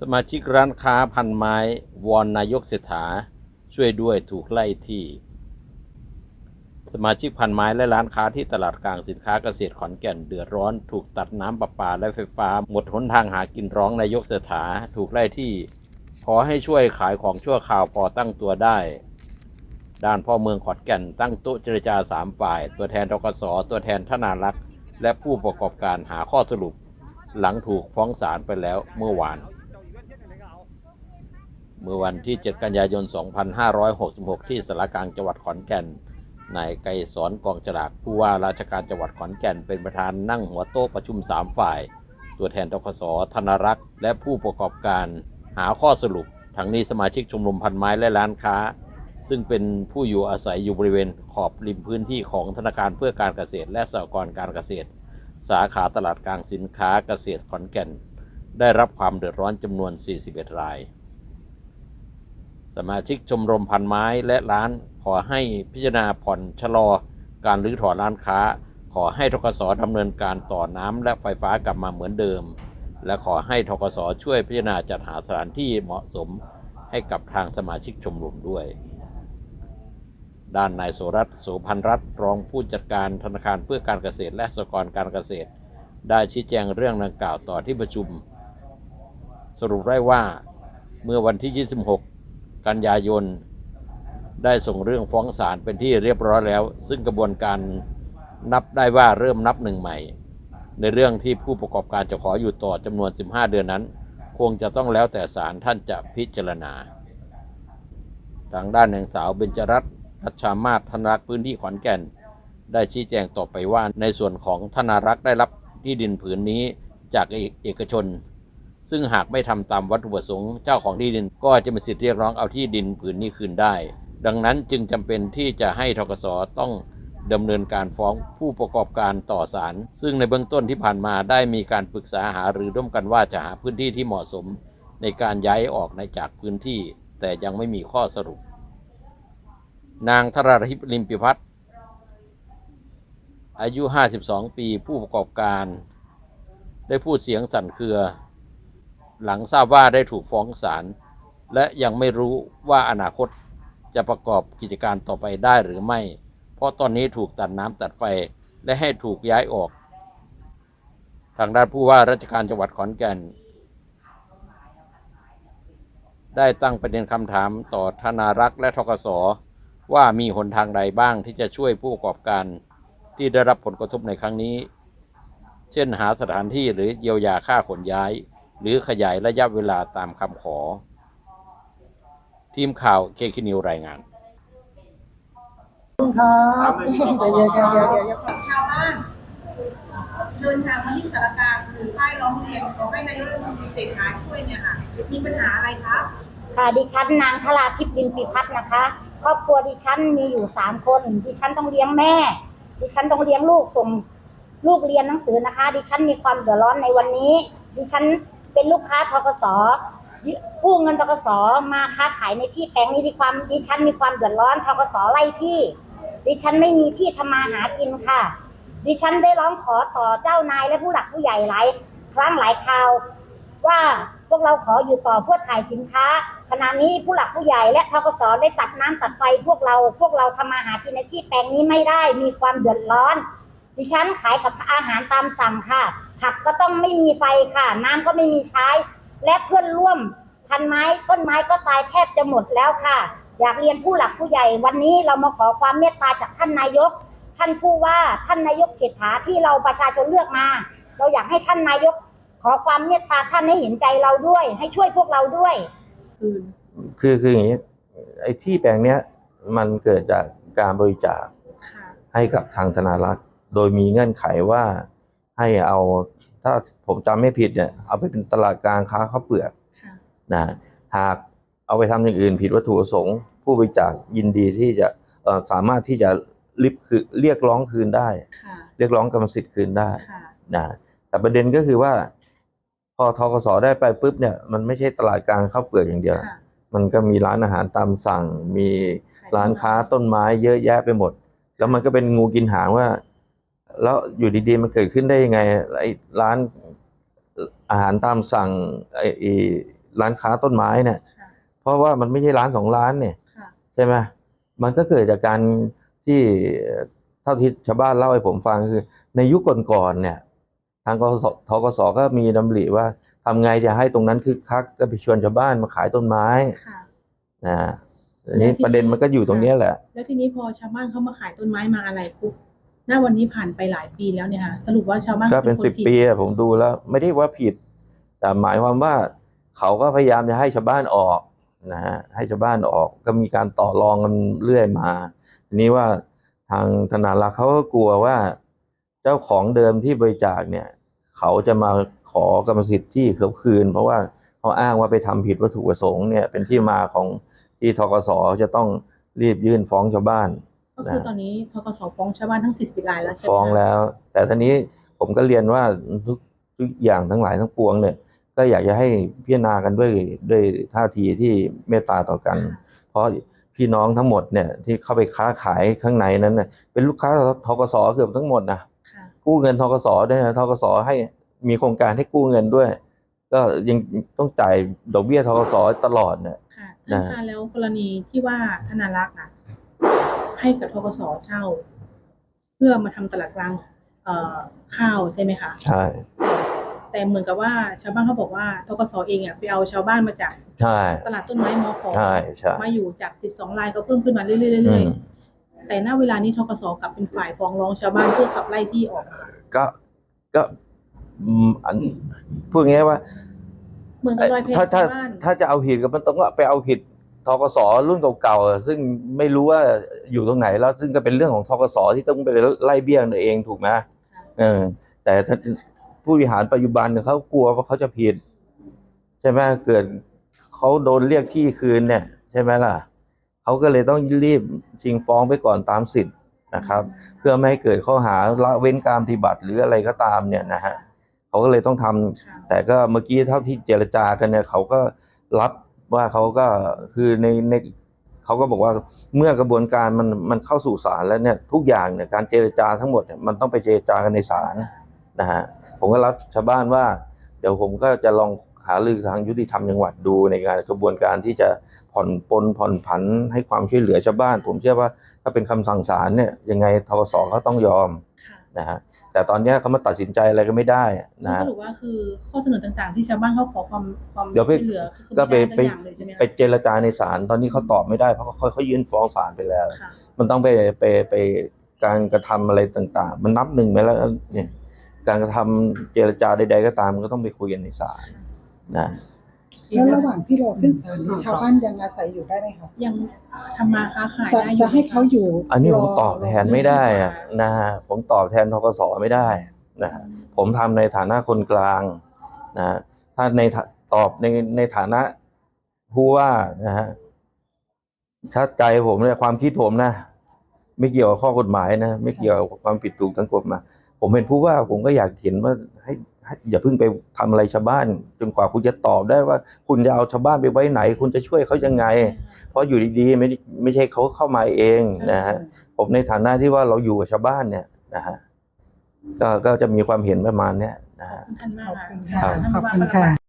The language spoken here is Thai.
สมาชิกร้านค้าพันไม้ วอนนายกเศรษฐา ช่วยด้วยถูกไล่ที่ สมาชิกพันไม้และร้านค้าที่ตลาดกลางสินค้าเกษตรขอนแก่นเดือดร้อน ถูกตัดน้ำประปาและไฟฟ้า หมดหนทางหากินร้องนายกเศรษฐา ถูกไล่ที่ ขอให้ช่วยขายของชั่วคราวพอตั้งตัวได้ ด้านพ่อเมืองขอนแก่นตั้งโต๊ะเจรจาสามฝ่าย ตัวแทนทกสตัวแทนธนารักษ์และผู้ประกอบการหาข้อสรุป หลังถูกฟ้องศาลไปแล้วเมื่อวาน เมื่อวันที่ 7 กันยายน 2566 ที่สารกลางจังหวัดขอนแก่น นายไกรสอนกองฉลากผู้ว่าราชการจังหวัดขอนแก่นเป็นประธานนั่งหัวโต๊ะประชุม 3 ฝ่าย ตัวแทนทกสธนรักษ์และผู้ประกอบการหาข้อสรุป ทั้งนี้สมาชิกชมรมพันไม้และร้านค้า ซึ่งเป็นผู้อยู่อาศัยอยู่บริเวณขอบริมพื้นที่ของธนาคารเพื่อการเกษตร และสหกรณ์การเกษตร สาขาตลาดกลางสินค้าเกษตรขอนแก่น ได้รับความเดือดร้อนจำนวน 41 ราย สมาชิกชมรมพันไม้และร้านขอให้พิจารณาผ่อนชะลอ การรื้อถอนร้านค้า ขอให้ทกสดำเนินการต่อน้ำและไฟฟ้ากลับมาเหมือนเดิม และขอให้ทกสช่วยพิจารณาจัดหาสถานที่เหมาะสมให้กับทางสมาชิกชมรมด้วย ด้านนายโสรัตน์โสพันรัตน์รองผู้จัดการธนาคารเพื่อการเกษตรและสหกรณ์การเกษตร ได้ชี้แจงเรื่องดังกล่าวต่อที่ประชุม สรุปได้ว่าเมื่อวันที่ 26 กันยายน ได้ส่งเรื่องฟ้องศาลเป็นที่เรียบร้อยแล้ว ซึ่งกระบวนการนับได้ว่าเริ่มนับหนึ่งใหม่ ในเรื่องที่ผู้ประกอบการจะขออยู่ต่อจำนวน 15 เดือนนั้น คงจะต้องแล้วแต่ศาลท่านจะพิจารณา ทางด้านนางสาวเบญจรัตน์รัชชามาศธนรักษ์พื้นที่ขอนแก่น ได้ชี้แจงต่อไปว่าในส่วนของธนารักษ์ได้รับที่ดินผืนนี้จากเอกเอกชน ซึ่งหากไม่ทำตามวัตถุประสงค์เจ้าของที่ดินก็จะมีสิทธิเรียกร้องเอาที่ดินผืนนี้คืนได้ ดังนั้นจึงจำเป็นที่จะให้ทกสต้องดำเนินการฟ้องผู้ประกอบการต่อศาลซึ่งในเบื้องต้นที่ผ่านมาได้มีการปรึกษาหารือร่วมกันว่าจะหาพื้นที่ที่เหมาะสม ในการย้ายออกในจากพื้นที่ แต่ยังไม่มีข้อสรุป นางธราทิพย์ลิมปิพัฒน์อายุ 52 ปีผู้ประกอบการ ได้พูดเสียงสั่นเครือ หลังทราบว่าได้ถูกฟ้องศาลและยังไม่รู้ว่าอนาคตจะประกอบกิจการต่อไปได้หรือไม่ เพราะตอนนี้ถูกตัดน้ำตัดไฟและให้ถูกย้ายออก ทางด้านผู้ว่าราชการจังหวัดขอนแก่น ได้ตั้งประเด็นคำถามต่อธนารักษ์และทกสว่ามีหนทางใดบ้างที่จะช่วยผู้ประกอบการที่ได้รับผลกระทบในครั้งนี้ เช่นหาสถานที่หรือเยียวยาค่าขนย้าย หรือขยายระยะเวลาตามคำขอ ทีมข่าวเคคินิวรายงานครับเดี๋ยวเดี๋ยวเดี๋ยวเดี๋ยวเดี๋ยวชาวบ้านเดินทางมาที่สารกลารคือป้ายร้องเรียนขอให้นายกรัฐมนตรีเศรษฐาช่วยเนี่ยค่ะมีปัญหาอะไรครับค่ะดิฉันนางธราทิพย์ดินปิพัฒน์นะคะครอบครัวดิฉันมีอยู่สามคนดิฉันต้องเลี้ยงแม่ ดิฉันต้องเลี้ยงลูกส่งลูกเรียนหนังสือนะคะ ดิฉันมีความเดือดร้อนในวันนี้ ดิฉัน เป็นลูกค้าทกสกู้เงินทกสมาค้าขายในที่แปลงนี้ดีความดิฉันมีความเดือดร้อนทกสไล่ที่ ดิฉันไม่มีที่ทำมาหากินค่ะ ดิฉันได้ร้องขอต่อเจ้านายและผู้หลักผู้ใหญ่หลายครั้งหลายคราว ว่าพวกเราขออยู่ต่อเพื่อถ่ายสินค้าขณะนี้ผู้หลักผู้ใหญ่และทกสได้ตัดน้ำตัดไฟพวกเราพวกเราทำมาหากินในที่แปลงนี้ไม่ได้มีความเดือดร้อน ดิฉันขายกับอาหารตามสั่งค่ะ ผักก็ต้องไม่มีไฟค่ะ น้ำก็ไม่มีใช้ และเพื่อนร่วมพันไม้ต้นไม้ก็ตายแทบจะหมดแล้วค่ะ อยากเรียนผู้หลักผู้ใหญ่ วันนี้เรามาขอความเมตตาจากท่านนายก ท่านผู้ว่าท่านนายกเศรษฐาที่เราประชาชนเลือกมา เราอยากให้ท่านนายก ขอความเมตตาท่านให้เห็นใจเราด้วย ให้ช่วยพวกเราด้วยคือคืออย่างนี้ไอ้ที่แปลงเนี้ยมันเกิดจากการบริจาคให้กับทางธนารักษ์โดยมีเงื่อนไขว่าให้เอา ถ้าผมจำไม่ผิดเนี่ยเอาไปเป็นตลาดกลางค้าข้าวเปลือกนะหากเอาไปทำอย่างอื่นผิดวัตถุประสงค์ ผู้บริจาคยินดีที่จะเอ่อสามารถที่จะริบคือเรียกร้องคืนได้ค่ะเรียกร้องกรรมสิทธิ์คืนได้ค่ะนะแต่ประเด็นก็คือว่า พอทกสได้ไปปุ๊บเนี่ย มันไม่ใช่ตลาดกลางข้าวเปลือกอย่างเดียวค่ะมันก็มีร้านอาหารตามสั่ง มีร้านค้าต้นไม้เยอะแยะไปหมด แล้วมันก็เป็นงูกินหางว่า แล้วอยู่ดีๆมันเกิดขึ้นได้ยังไงไอ้ร้านอาหารตามสั่งไอ้ไอ้ร้านค้าต้นไม้เนี่ยค่ะเพราะว่ามันไม่ใช่ร้านสองร้านเนี่ยค่ะใช่ไหมมันก็เกิดจากการที่เท่าที่ชาวบ้านเล่าให้ผมฟังคือ ในยุคก่อนๆเนี่ย ทางกสทกสก็มีดำริว่าทำไงจะให้ตรงนั้นคึกคักก็ไปชวนชาวบ้านมาขายต้นไม้ค่ะนะอันนี้ประเด็นมันก็อยู่ตรงเนี้ยแหละ แล้วทีนี้พอชาวบ้านเขามาขายต้นไม้มาอะไรปุ๊บ หน้าวันนี้ผ่านไปหลายปีแล้วเนี่ยค่ะสรุปว่าชาวบ้านก็เป็นคสิบผิดปีอะผมดูแล้ว ไม่ได้ว่าผิด แต่หมายความว่าเขาก็พยายามจะให้ชาวบ้านออกนะฮะให้ชาวบ้านออกก็มีการต่อรองกันเรื่อยมาทีนี้ว่าทางธนารักษ์เขาก็กลัวว่า เจ้าของเดิมที่บริจาคเนี่ย เขาจะมาขอกรรมสิทธิ์ที่เขาคืน เพราะว่าเขาอ้างว่าไปทำผิดวัตถุประสงค์เนี่ยเป็นที่มาของที่ทกสจะต้องรีบยื่นฟ้องชาวบ้าน ก็คือตอนนี้ทกสฟ้องชาวบ้านทั้ง40รายแล้วใช่ไหมฟ้องคะแล้ว แต่ทีนี้ผมก็เรียนว่าทุกทุกอย่างทั้งหลายทั้งปวงเนี่ย ก็อยากจะให้พิจารณากันด้วยด้วยท่าทีที่เมตตาต่อกัน เพราะพี่น้องทั้งหมดเนี่ยที่เข้าไปค้าขายข้างในนั้นน่ะเป็นลูกค้าทกสเกือบทั้งหมดนะค่ะกู้เงินทกสด้วยนะทกสให้มีโครงการให้กู้เงินด้วย ก็ยังต้องจ่ายดอกเบี้ยทกสตลอดเนี่ยค่ะนะท่านคะแล้วกรณีที่ว่าธนารักษ์อะ ให้กับทกสเช่า เพื่อมาทำตลาดกลางเอ่อข้าวใช่ไหมคะใช่แต่เหมือนกับว่าชาวบ้านเขาบอกว่าทกสเองอะไปเอาชาวบ้านมาจากใช่ตลาดต้นไม้มอขอใช่ใช่มาอยู่จาก12รายก็เพิ่มขึ้นมาเรื่อยๆอืเรื่อยมๆแต่ณเวลานี้ทกสกลับเป็นฝ่ายฟ้องร้องชาวบ้านเพื่อขับไล่ที่ออก ก็ก็อืมอันพูดง่ายๆว่าเหมือนกับรอยแพถ้าถ้าชาวบ้านถ้าจะเอาผิดก็มันต้องไปเอาผิด ทกสรุ่นเก่าๆอะซึ่งไม่รู้ว่าอยู่ตรงไหนแล้วซึ่งก็เป็นเรื่องของทกสที่ต้องไปไล่เบี้ยตัวเองถูกไหมเออ แต่ถ้าผู้บริหารปัจจุบันเนี่ยเขากลัวว่าเขาจะผิด ใช่ไหมเกิดเขาโดนเรียกที่คืนเนี่ย ใช่ไหมล่ะเขาก็เลยต้องรีบชิงฟ้องไปก่อนตามสิทธิ์นะครับ เพื่อไม่ให้เกิดข้อหาละเว้นการปฏิบัติหรืออะไรก็ตามเนี่ยนะฮะเขาก็เลยต้องทำค่ะแต่ก็เมื่อกี้เท่าที่เจรจากันเนี่ยเขาก็รับ ว่าเขาก็คือในในเขาก็บอกว่าเมื่อกระบวนการมันมันเข้าสู่ศาลแล้วเนี่ยทุกอย่างเนี่ยการเจรจาทั้งหมดเนี่ยมันต้องไปเจรจากันในศาลนะฮะผมก็รับชาวบ้านว่า เดี๋ยวผมก็จะลองหารือทางยุติธรรมจังหวัดดูในการกระบวนการที่จะผ่อนปลนผ่อนผันให้ความช่วยเหลือชาวบ้าน ผมเชื่อว่าถ้าเป็นคำสั่งศาลเนี่ยยังไงทกสเขาต้องยอมค่ะ นะฮะแต่ตอนเนี้ยเขามาตัดสินใจอะไรก็ไม่ได้นะสฮะรุปว่าคือข้อเสนอต่างๆ ที่ชาวบ้านเขาขอความความเดี๋ยวไปช่วยเหลือคือก็ไปม่ด้สัอย่างเลยใช่ไหมคะไปเจรจาในศาลตอนนี้เขาตอบไม่ได้เพราะเขาเขายื่นฟ้องศาลไปแล้วค่ะมันต้องไปไปไปการกระทำอะไรต่างๆ มันนับหนึ่งไปแล้วเนี่ยการกระทำเจรจาใดๆก็ตามมันก็ต้องไปคุยกันในศาลนะ แล้วระหว่างที่รอขึ้นศาลนี้ชาวบ้านยังอาศัยอยู่ได้ไหมคะยังทำมาค้าขายจะได้อยู่จะให้เขาอยู่อันนี้ผมรตอบแทนไม่ได้อะนะฮะผมตอบแทนทกสไม่ได้นะฮะผมทำในฐานะคนกลางนะฮะถ้าในฐาตอบในในฐานะผู้ว่านะฮะถ้าใจผมเนี่ยความคิดผมนะ ไม่เกี่ยวกับข้อกฎหมายนะ ไม่เกี่ยวกับความผิดถูกทางกฎหมายผมเป็นผู้ว่าผมก็อยากเห็นว่าให้ให้ อย่าเพิ่งไปทำอะไรชาวบ้าน จนกว่าคุณจะตอบได้ว่า คุณจะเอาชาวบ้านไปไว้ไหน คุณจะช่วยเขายังไง เพราะอยู่ดีๆไม่ได้ไม่ใช่เขาเข้ามาเองนะฮะผมในฐานะที่ว่าเราอยู่กับชาวบ้านเนี่ยนะฮะก็ก็จะมีความเห็นประมาณเนี้ยนะฮะท่านมากขอบค่ะคุณค่ะท่านขอบว่าคุณก็ลำบากค่ะ